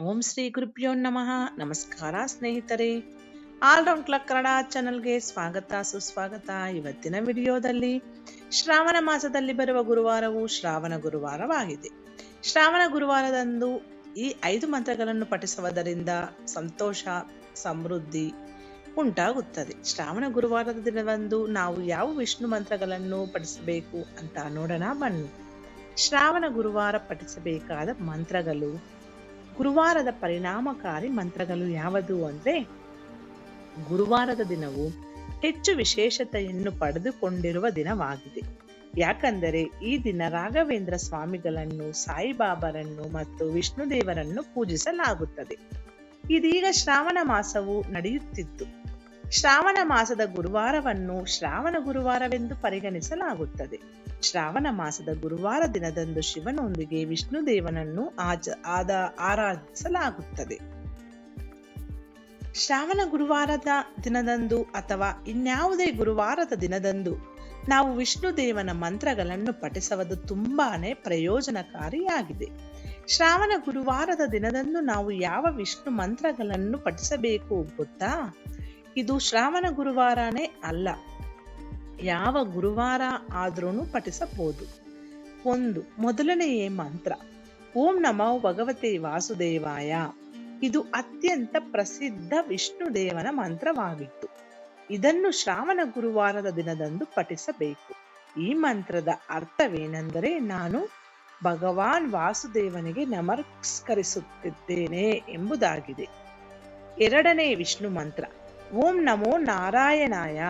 ಓಂ ಶ್ರೀ ಗುರುಭ್ಯೋ ನಮಃ. ನಮಸ್ಕಾರ ಸ್ನೇಹಿತರೆ. ಆಲ್ರೌಂಡ್ ಕ್ಲಕ್ ಕನ್ನಡ ಚಾನಲ್ಗೆ ಸ್ವಾಗತ, ಸುಸ್ವಾಗತ. ಇವತ್ತಿನ ವಿಡಿಯೋದಲ್ಲಿ ಶ್ರಾವಣ ಮಾಸದಲ್ಲಿ ಬರುವ ಗುರುವಾರವು ಶ್ರಾವಣ ಗುರುವಾರವಾಗಿದೆ. ಶ್ರಾವಣ ಗುರುವಾರದಂದು ಈ ಐದು ಮಂತ್ರಗಳನ್ನು ಪಠಿಸುವುದರಿಂದ ಸಂತೋಷ, ಸಮೃದ್ಧಿ ಉಂಟಾಗುತ್ತದೆ. ಶ್ರಾವಣ ಗುರುವಾರದ ದಿನದಂದು ನಾವು ಯಾವ ವಿಷ್ಣು ಮಂತ್ರಗಳನ್ನು ಪಠಿಸಬೇಕು ಅಂತ ನೋಡೋಣ ಬನ್ನಿ. ಶ್ರಾವಣ ಗುರುವಾರ ಪಠಿಸಬೇಕಾದ ಮಂತ್ರಗಳು ಗುರುವಾರದ ಪರಿಣಾಮಕಾರಿ ಮಂತ್ರಗಳು ಯಾವುದು ಅಂದ್ರೆ, ಗುರುವಾರದ ದಿನವು ಹೆಚ್ಚು ವಿಶೇಷತೆಯನ್ನು ಪಡೆದುಕೊಂಡಿರುವ ದಿನವಾಗಿದೆ. ಯಾಕಂದರೆ, ಈ ದಿನ ರಾಘವೇಂದ್ರ ಸ್ವಾಮಿಗಳನ್ನು, ಸಾಯಿಬಾಬರನ್ನು ಮತ್ತು ವಿಷ್ಣುದೇವರನ್ನು ಪೂಜಿಸಲಾಗುತ್ತದೆ. ಇದೀಗ ಶ್ರಾವಣ ಮಾಸವು ನಡೆಯುತ್ತಿತ್ತು. ಶ್ರಾವಣ ಮಾಸದ ಗುರುವಾರವನ್ನು ಶ್ರಾವಣ ಗುರುವಾರವೆಂದು ಪರಿಗಣಿಸಲಾಗುತ್ತದೆ. ಶ್ರಾವಣ ಮಾಸದ ಗುರುವಾರ ದಿನದಂದು ಶಿವನೊಂದಿಗೆ ವಿಷ್ಣು ದೇವನನ್ನು ಆಚ ಆದ, ಆರಾಧಿಸಲಾಗುತ್ತದೆ. ಶ್ರಾವಣ ಗುರುವಾರದ ದಿನದಂದು ಅಥವಾ ಇನ್ಯಾವುದೇ ಗುರುವಾರದ ದಿನದಂದು ನಾವು ವಿಷ್ಣು ದೇವನ ಮಂತ್ರಗಳನ್ನು ಪಠಿಸುವುದು ತುಂಬಾನೇ ಪ್ರಯೋಜನಕಾರಿಯಾಗಿದೆ. ಶ್ರಾವಣ ಗುರುವಾರದ ದಿನದಂದು ನಾವು ಯಾವ ವಿಷ್ಣು ಮಂತ್ರಗಳನ್ನು ಪಠಿಸಬೇಕು ಗೊತ್ತಾ? ಇದು ಶ್ರಾವಣ ಗುರುವಾರನೇ ಅಲ್ಲ. ಯಾವ ಗುರುವಾರ ಆದ್ರೂ ಪಠಿಸಬಹುದು. ಒಂದು, ಮೊದಲನೆಯ ಮಂತ್ರ. ಓಂ ನಮೋ ಭಗವತಿ ವಾಸುದೇವಾಯ. ಇದು ಅತ್ಯಂತ ಪ್ರಸಿದ್ಧ ವಿಷ್ಣು ದೇವನ ಮಂತ್ರವಾಗಿತ್ತು. ಇದನ್ನು ಶ್ರಾವಣ ಗುರುವಾರದ ದಿನದಂದು ಪಠಿಸಬೇಕು. ಈ ಮಂತ್ರದ ಅರ್ಥವೇನೆಂದರೆ ನಾನು ಭಗವಾನ್ ವಾಸುದೇವನಿಗೆ ನಮಸ್ಕರಿಸುತ್ತಿದ್ದೇನೆ ಎಂಬುದಾಗಿದೆ. ಎರಡನೇ ವಿಷ್ಣು ಮಂತ್ರ. ಓಂ ನಮೋ ನಾರಾಯಣಾಯ.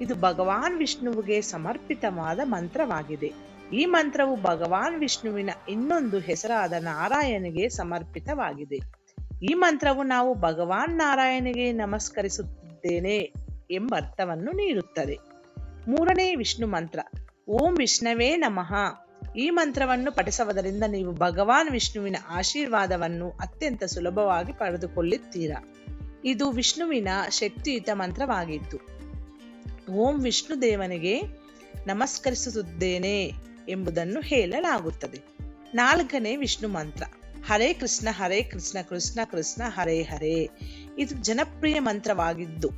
ಇದು ಭಗವಾನ್ ವಿಷ್ಣುವಿಗೆ ಸಮರ್ಪಿತವಾದ ಮಂತ್ರವಾಗಿದೆ. ಈ ಮಂತ್ರವು ಭಗವಾನ್ ವಿಷ್ಣುವಿನ ಇನ್ನೊಂದು ಹೆಸರಾದ ನಾರಾಯಣಿಗೆ ಸಮರ್ಪಿತವಾಗಿದೆ. ಈ ಮಂತ್ರವು ನಾವು ಭಗವಾನ್ ನಾರಾಯಣಿಗೆ ನಮಸ್ಕರಿಸುತ್ತಿದ್ದೇನೆ ಎಂಬ ಅರ್ಥವನ್ನು ನೀಡುತ್ತದೆ. ಮೂರನೇ ವಿಷ್ಣು ಮಂತ್ರ. ಓಂ ವಿಷ್ಣವೇ ನಮಃ. ಈ ಮಂತ್ರವನ್ನು ಪಠಿಸುವುದರಿಂದ ನೀವು ಭಗವಾನ್ ವಿಷ್ಣುವಿನ ಆಶೀರ್ವಾದವನ್ನು ಅತ್ಯಂತ ಸುಲಭವಾಗಿ ಪಡೆದುಕೊಳ್ಳುತ್ತೀರಾ. ಇದು ವಿಷ್ಣುವಿನ ಶಕ್ತಿಯುತ ಮಂತ್ರವಾಗಿತ್ತು. ಓಂ ವಿಷ್ಣು ದೇವನಿಗೆ ನಮಸ್ಕರಿಸುತ್ತಿದ್ದೇನೆ ಎಂಬುದನ್ನು ಹೇಳಲಾಗುತ್ತದೆ. ನಾಲ್ಕನೇ ವಿಷ್ಣು ಮಂತ್ರ. ಹರೇ ಕೃಷ್ಣ ಹರೇ ಕೃಷ್ಣ ಕೃಷ್ಣ ಕೃಷ್ಣ, ಹರೇ ಹರೇ. ಇದು ಜನಪ್ರಿಯ ಮಂತ್ರವಾಗಿದ್ದು,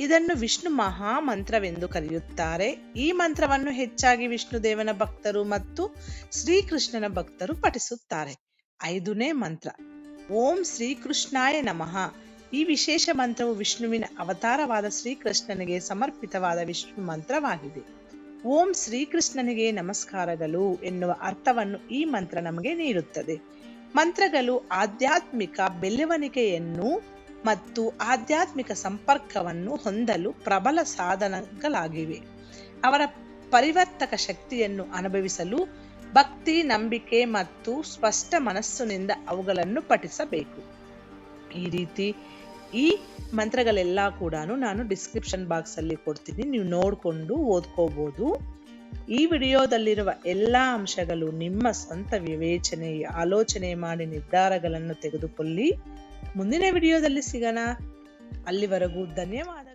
ಇದನ್ನು ವಿಷ್ಣು ಮಹಾ ಮಂತ್ರವೆಂದು ಕರೆಯುತ್ತಾರೆ. ಈ ಮಂತ್ರವನ್ನು ಹೆಚ್ಚಾಗಿ ವಿಷ್ಣುದೇವನ ಭಕ್ತರು ಮತ್ತು ಶ್ರೀಕೃಷ್ಣನ ಭಕ್ತರು ಪಠಿಸುತ್ತಾರೆ. ಐದನೇ ಮಂತ್ರ. ಓಂ ಶ್ರೀಕೃಷ್ಣಾಯ ನಮಃ. ಈ ವಿಶೇಷ ಮಂತ್ರವು ವಿಷ್ಣುವಿನ ಅವತಾರವಾದ ಶ್ರೀಕೃಷ್ಣನಿಗೆ ಸಮರ್ಪಿತವಾದ ವಿಷ್ಣು ಮಂತ್ರವಾಗಿದೆ. ಓಂ ಶ್ರೀಕೃಷ್ಣನಿಗೆ ನಮಸ್ಕಾರಗಳು ಎನ್ನುವ ಅರ್ಥವನ್ನು ಈ ಮಂತ್ರ ನಮಗೆ ನೀಡುತ್ತದೆ. ಮಂತ್ರಗಳು ಆಧ್ಯಾತ್ಮಿಕ ಬೆಳವಣಿಗೆಯನ್ನು ಮತ್ತು ಆಧ್ಯಾತ್ಮಿಕ ಸಂಪರ್ಕವನ್ನು ಹೊಂದಲು ಪ್ರಬಲ ಸಾಧನಗಳಾಗಿವೆ. ಅವರ ಪರಿವರ್ತಕ ಶಕ್ತಿಯನ್ನು ಅನುಭವಿಸಲು ಭಕ್ತಿ, ನಂಬಿಕೆ ಮತ್ತು ಸ್ಪಷ್ಟ ಮನಸ್ಸಿನಿಂದ ಅವುಗಳನ್ನು ಪಠಿಸಬೇಕು. ಈ ರೀತಿ ಈ ಮಂತ್ರಗಳೆಲ್ಲ ಕೂಡ ನಾನು ಡಿಸ್ಕ್ರಿಪ್ಷನ್ ಬಾಕ್ಸ್ ಅಲ್ಲಿ ಕೊಡ್ತೀನಿ. ನೀವು ನೋಡಿಕೊಂಡು ಓದ್ಕೋಬಹುದು ಈ ವಿಡಿಯೋದಲ್ಲಿರುವ ಎಲ್ಲ ಅಂಶಗಳು ನಿಮ್ಮ ಸ್ವಂತ ವಿವೇಚನೆ, ಆಲೋಚನೆ ಮಾಡಿ ನಿರ್ಧಾರಗಳನ್ನು ತೆಗೆದುಕೊಳ್ಳಿ. ಮುಂದಿನ ವಿಡಿಯೋದಲ್ಲಿ ಸಿಗೋಣ. ಅಲ್ಲಿವರೆಗೂ ಧನ್ಯವಾದ.